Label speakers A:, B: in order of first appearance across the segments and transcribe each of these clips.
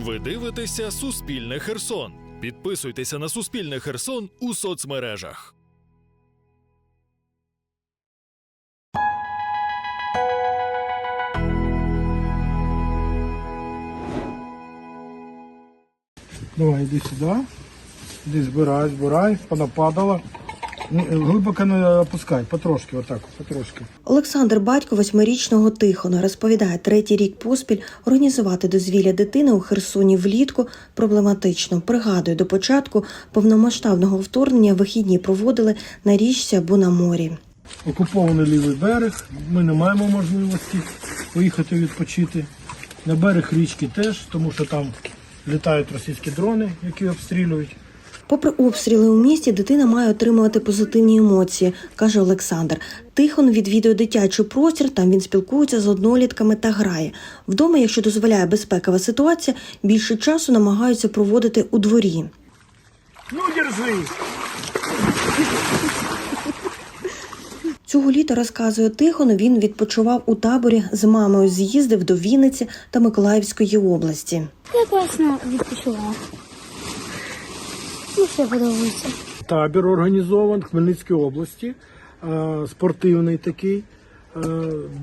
A: Ви дивитеся Суспільне Херсон. Підписуйтеся на Суспільне Херсон у соцмережах.
B: Давай, іди сюди. Іди збирай, збирай, понападала. Ні, Глибоко не опускай, потрошки, отак, потрошки.
C: Олександр батько восьмирічного Тихона розповідає, третій рік поспіль організувати дозвілля дитини у Херсоні влітку проблематично. Пригадує, до початку повномасштабного вторгнення вихідні проводили на річці або на морі.
B: Окупований лівий берег. Ми не маємо можливості поїхати відпочити. На берег річки теж, тому що там літають російські дрони, які обстрілюють.
C: Попри обстріли у місті, дитина має отримувати позитивні емоції, каже Олександр. Тихон відвідує дитячий простір, там він спілкується з однолітками та грає. Вдома, якщо дозволяє безпекова ситуація, більше часу намагаються проводити у дворі.
B: Ну, держи!
C: Цього літа розказує Тихон. Він відпочивав у таборі з мамою. З'їздив до Вінниці та Миколаївської області.
D: Я класно відпочивала. Ну, все подобається.
B: Табір організований в Хмельницькій області, е, спортивний такий. Е,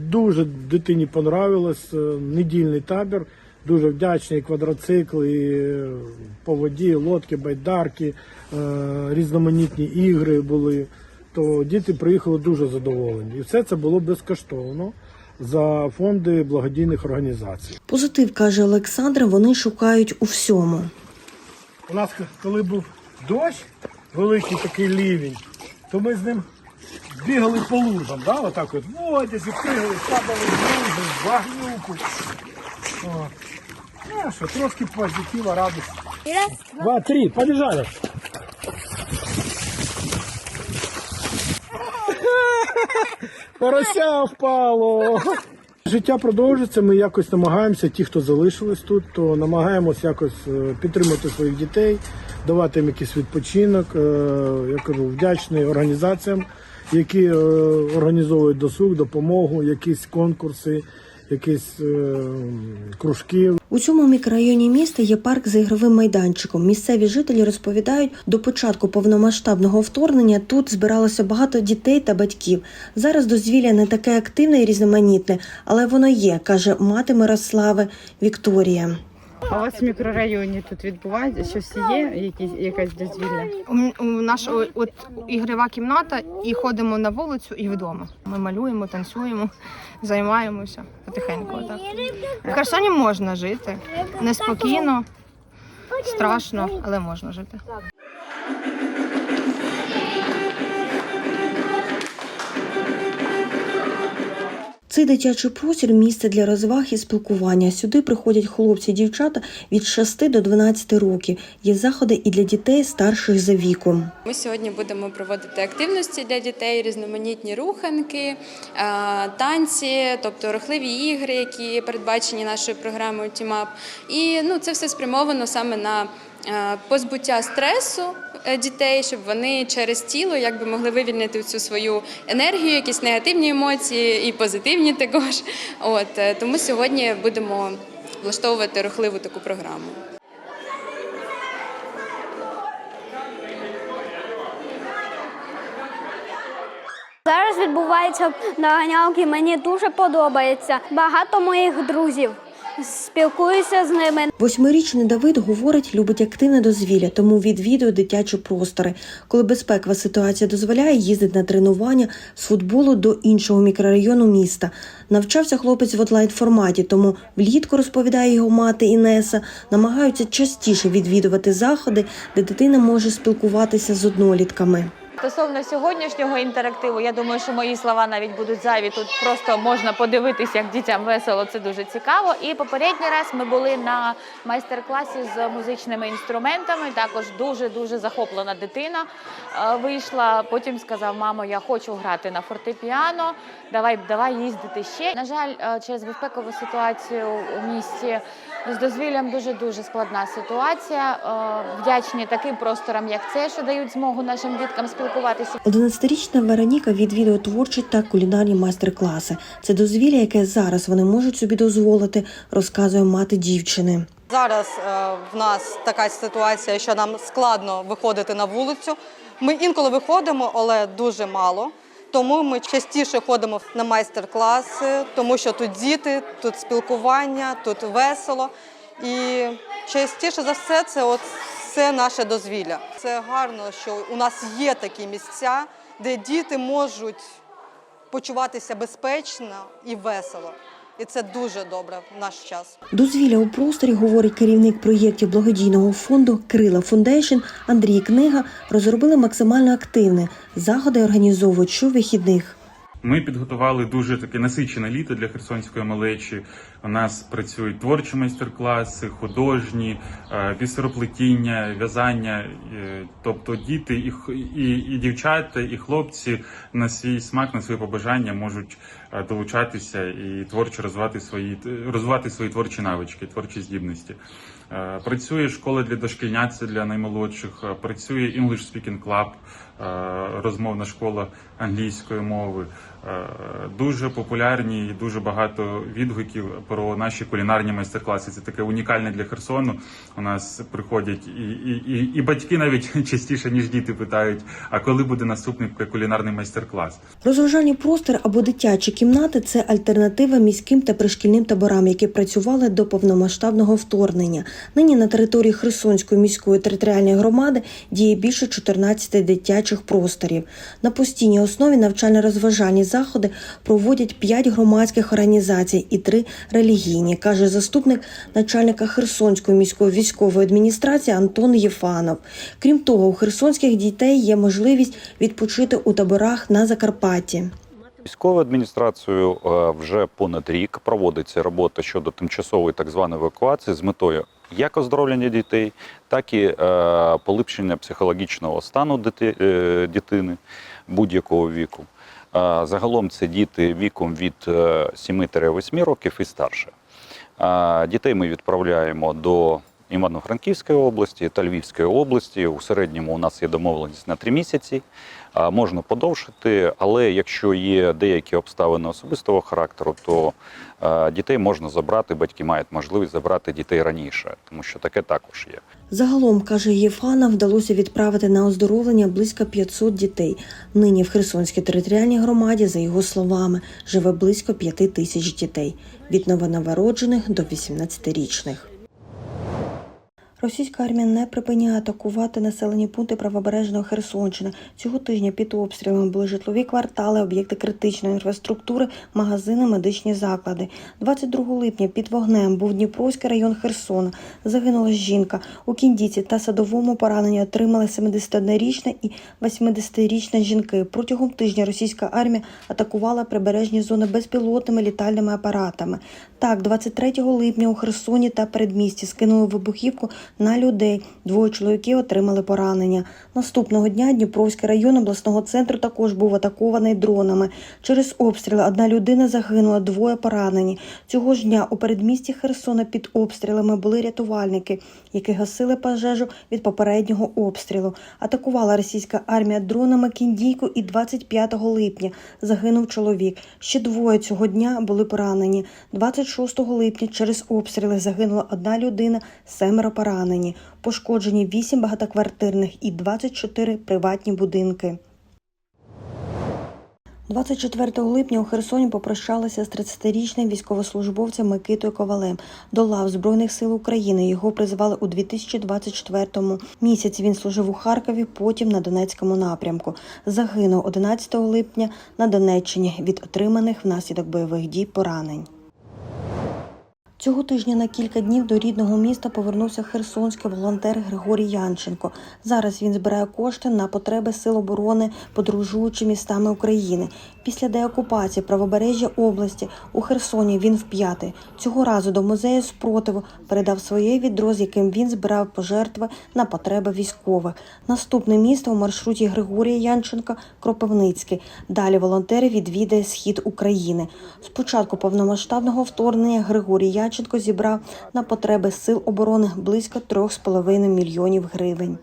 B: Дуже дитині понравилось. е, Недільний табір. Дуже вдячний і квадроцикли, і по воді, лодки, байдарки, різноманітні ігри були. То діти приїхали дуже задоволені. І все це було безкоштовно за фонди благодійних організацій.
C: Позитив каже Олександр. Вони шукають у всьому.
B: У нас коли був дощ, великий такий лівень, то ми з ним бігали по лужам, да? отак от в одязі, пригали, падали в лужу, в багнюку. От. Ну, що, трошки позитива, радості. Два, три, побіжали. Порося впало. Життя продовжується. Ми якось намагаємося, ті, хто залишились тут, то намагаємось якось е, підтримати своїх дітей, давати їм якийсь відпочинок. Е, Я кажу, вдячний організаціям, які е, організовують досуг, допомогу, якісь конкурси, якісь е, кружки.
C: У цьому мікрорайоні міста є парк з ігровим майданчиком. Місцеві жителі розповідають, до початку повномасштабного вторгнення тут збиралося багато дітей та батьків. Зараз дозвілля не таке активне і різноманітне, але воно є, каже мати Мирослави Вікторія.
E: А у вас в мікрорайоні тут відбувається щось є, якісь якась дозвілля?
F: У, у наш о- от ігрова кімната, і ходимо на вулицю і вдома. Ми малюємо, танцюємо, займаємося потихеньку. Так. В Херсоні можна жити неспокійно, страшно, але можна жити.
C: Цей дитячий простір місце для розваг і спілкування. Сюди приходять хлопці, дівчата від 6 до 12 років. Є заходи і для дітей старших за віком.
G: Ми сьогодні будемо проводити активності для дітей, різноманітні руханки, е, танці, тобто рухливі ігри, які передбачені нашою програмою Тімап. І ну, це все спрямовано саме на позбуття стресу е, дітей, щоб вони через тіло якби могли вивільнити цю свою енергію, якісь негативні емоції і позитивні також. От е, тому сьогодні будемо влаштовувати рухливу таку програму.
D: Зараз відбуваються наганялки, мені дуже подобається. Багато моїх друзів. Спілкуюся з ними.
C: Восьмирічний Давид говорить, любить активне дозвілля, тому відвідує дитячі простори. Коли безпекова ситуація дозволяє, їздить на тренування з футболу до іншого мікрорайону міста. Навчався хлопець в онлайн форматі, тому влітку розповідає його мати Інеса, намагаються частіше відвідувати заходи, де дитина може спілкуватися з однолітками.
H: Стосовно сьогоднішнього інтерактиву, я думаю, що мої слова навіть будуть зайві. Тут просто можна подивитися, як дітям весело, це дуже цікаво. І попередній раз ми були на майстер-класі з музичними інструментами. Також дуже дуже захоплена дитина е, вийшла. Потім сказав: мамо, я хочу грати на фортепіано. Давай, давай їздити ще. На жаль, е, через безпекову ситуацію у місті з дозвіллям дуже дуже складна ситуація. Е, Вдячні таким просторам, як це, що дають змогу нашим діткам спілкуватися.
C: 11-річна Вероніка відвідує творчі та кулінарні майстер-класи. Це дозвілля, яке зараз вони можуть собі дозволити, розказує мати дівчини.
I: Зараз е, в нас така ситуація, що нам складно виходити на вулицю. Ми інколи виходимо, але дуже мало. Тому ми частіше ходимо на майстер-класи, тому що тут діти, тут спілкування, тут весело. І частіше за все це от все наше дозвілля. Це гарно, що у нас є такі місця, де діти можуть почуватися безпечно і весело. І це дуже добре в наш час.
C: Дозвілля у просторі, говорить керівник проєктів благодійного фонду Крила Фундейшн Андрій Книга, розробили максимально активне. Заходи організовують щовихідних.
J: Ми підготували дуже таке насичене літо для херсонської малечі. У нас працюють творчі майстер-класи, художні, е, бісероплетіння, в'язання. Е, Тобто діти і, і, і дівчата, і хлопці на свій смак, на своє побажання можуть е, долучатися і творчо розвивати свої розвивати свої творчі навички, творчі здібності. Працює школа для дошкільнят, для наймолодших. Працює English Speaking Club, розмовна школа англійської мови. Е, Дуже популярні і дуже багато відгуків про наші кулінарні майстер-класи. Це таке унікальне для Херсону. У нас приходять і, і, і, і батьки навіть частіше ніж діти питають: а коли буде наступний кулінарний майстер-клас?
C: Розважальні простори або дитячі кімнати це альтернатива міським та пришкільним таборам, які працювали до повномасштабного вторгнення. Нині на території Херсонської міської територіальної громади діє більше 14 дитячих просторів. На постійній основі навчально-розважальні заходи проводять 5 громадських організацій і 3 релігійні, каже заступник начальника Херсонської міської військової адміністрації Антон Єфанов. Крім того, у херсонських дітей є можливість відпочити у таборах на Закарпатті.
K: Військовою адміністрацією е, вже понад рік проводиться робота щодо тимчасової так званої евакуації з метою як оздоровлення дітей, так і е, поліпшення психологічного стану е, дитини будь-якого віку. Е, Загалом це діти віком від е, 7-8 років і старше. Е, Дітей ми відправляємо до Івано-Франківської області та Львівської області. У середньому у нас є домовленість на 3 місяці. Можна подовжити, але якщо є деякі обставини особистого характеру, то е, дітей можна забрати, батьки мають можливість забрати дітей раніше, тому що таке також є.
C: Загалом, каже Єфана, вдалося відправити на оздоровлення близько 500 дітей. Нині в Херсонській територіальній громаді, за його словами, живе близько 5 тисяч дітей від новонароджених до 18-річних. Російська армія не припиняє атакувати населені пункти правобережної Херсонщини. Цього тижня під обстрілами були житлові квартали, об'єкти критичної інфраструктури, магазини, медичні заклади. 22 липня під вогнем був Дніпровський район Херсона. Загинула жінка. У Кіндіці та садовому пораненні отримали 71-річна і 80-річна жінки. Протягом тижня російська армія атакувала прибережні зони безпілотними літальними апаратами. Так, 23 липня у Херсоні та передмісті скинули вибухівку на людей. Двоє чоловіків отримали поранення. Наступного дня Дніпровський район обласного центру також був атакований дронами. Через обстріли одна людина загинула, двоє поранені. Цього ж дня у передмісті Херсона під обстрілами були рятувальники, які гасили пожежу від попереднього обстрілу. Атакувала російська армія дронами Кіндійку і 25 липня загинув чоловік. Ще двоє цього дня були поранені. 26 липня через обстріли загинула одна людина, семеро поранені. Пошкоджені 8 багатоквартирних і 24 приватні будинки. 24 липня у Херсоні попрощалися з 30-річним військовослужбовцем Микитою Ковалем до лав Збройних сил України. Його призвали у 2024 місяці. Він служив у Харкові, потім на Донецькому напрямку. Загинув 11 липня на Донеччині від отриманих внаслідок бойових дій поранень. Цього тижня на кілька днів до рідного міста повернувся херсонський волонтер Григорій Янченко. Зараз він збирає кошти на потреби сил оборони, подорожуючи містами України. Після деокупації правобережжя області у Херсоні він вп'ятий. Цього разу до музею спротиву передав своє відро, з яким він збирав пожертви на потреби військових. Наступне місто у маршруті Григорія Янченка Кропивницький. Далі волонтери відвідає схід України. Спочатку повномасштабного вторгнення Григорій Янченко зібрав на потреби сил оборони близько 3,5 мільйонів гривень.